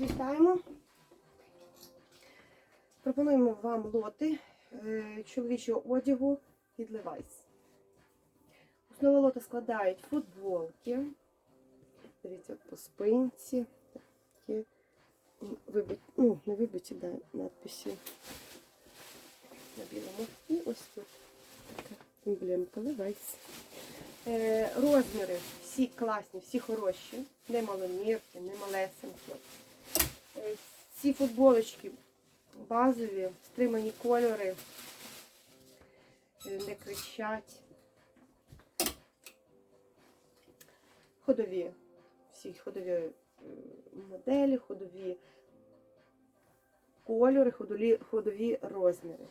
Вітаємо. Пропонуємо вам лоти е, чоловічого одягу від Levi's. Основу лота складають футболки. Дивіться, по спинці. Такі м, вибиті, ну, не вибиті, да, надписи на білому. І ось тут така емблемка Levi's. Е, розміри всі класні, всі хороші, не маломірки, не малесенькі. Ці футболочки базові, стримані кольори, не кричать. Ходові, всі ходові е, моделі, ходові кольори, ходові, ходові розміри.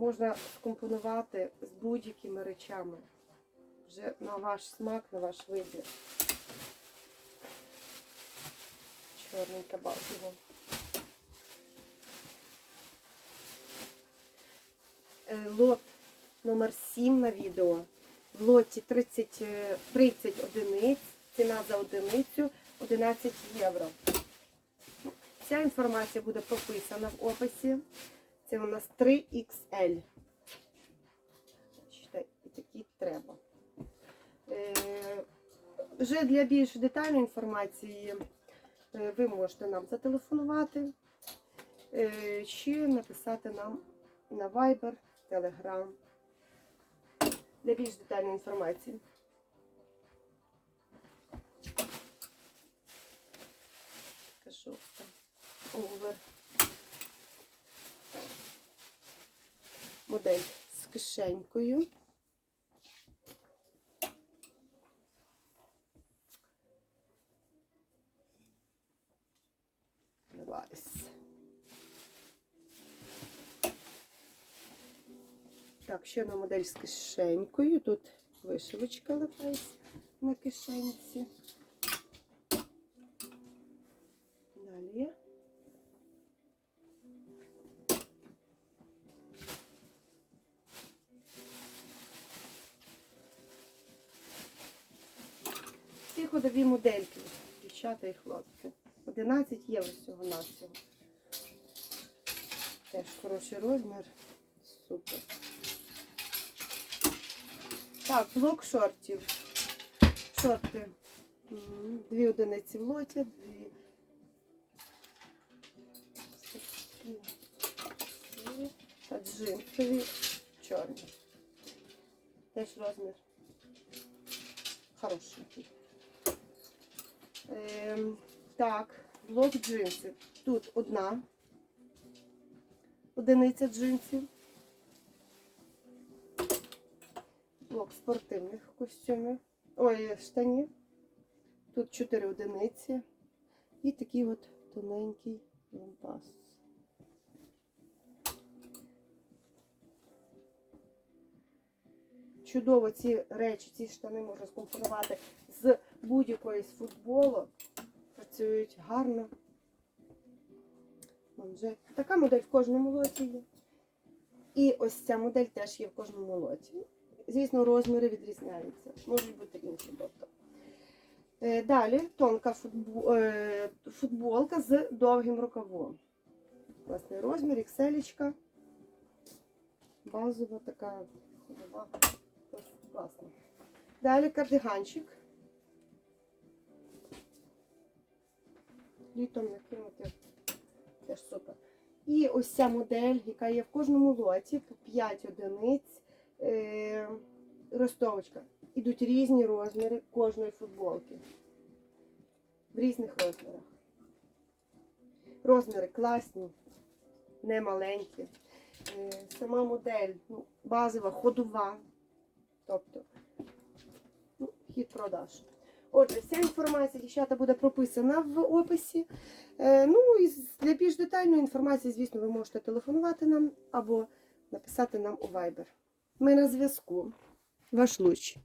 можна скомпонувати з будь-якими речами. Вже на ваш смак, на ваш вибір. Чорненька базова. Е, Лот номер 7 на відео. В лоті 30, е, 30 одиниць. Ціна за одиницю 11 євро. Ця інформація буде прописана в описі. Це у нас 3XL. І такі треба. Е, Вже для більш детальної інформації е, ви можете нам зателефонувати е, чи написати нам на Viber, Telegram для більш детальної інформації. Кажу, овер. модель з кишенькою. Levi's. Так, ще одна модель з кишенькою. Тут вишивочка Levi's на кишенці. Далі. Ці ходові модельки, дівчата і хлопці. 11 євро всього на всього. Теж хороший розмір. Супер. Так, блок шортів. Шорти. Дві одиниці в лоті, дві. Та джинсові чорні. Теж розмір хорошенький. Ем, так, блок джинсів. Тут одна одиниця джинсів. Блок спортивних костюмів. Ой, штанів. Тут 4 одиниці. І такий от тоненький лампас. Чудово ці речі, ці штани можна скомпонувати з будь-якої з футболу. Працюють гарно. Вон Така модель в кожному лоті є. І ось ця модель теж є в кожному лоті. Звісно, розміри відрізняються. Можуть бути інші. Тобто. Е, Далі тонка е, футболка з довгим рукавом. Класний розмір, ікселечка. Базова така. Класно. Далі кардиганчик. Літом накинути теж супер. І ось ця модель, яка є в кожному лоті, по 5 одиниць. Е, ростовочка. Ідуть різні розміри кожної футболки. В різних розмірах. Розміри класні, не маленькі. Е, сама модель ну, базова, ходова. Тобто ну, хід продаж. Отже, вся інформація, дівчата, буде прописана в описі. Е, ну і для більш детальної інформації, звісно, ви можете телефонувати нам або написати нам у Viber. Ми на зв'язку. Ваш луч.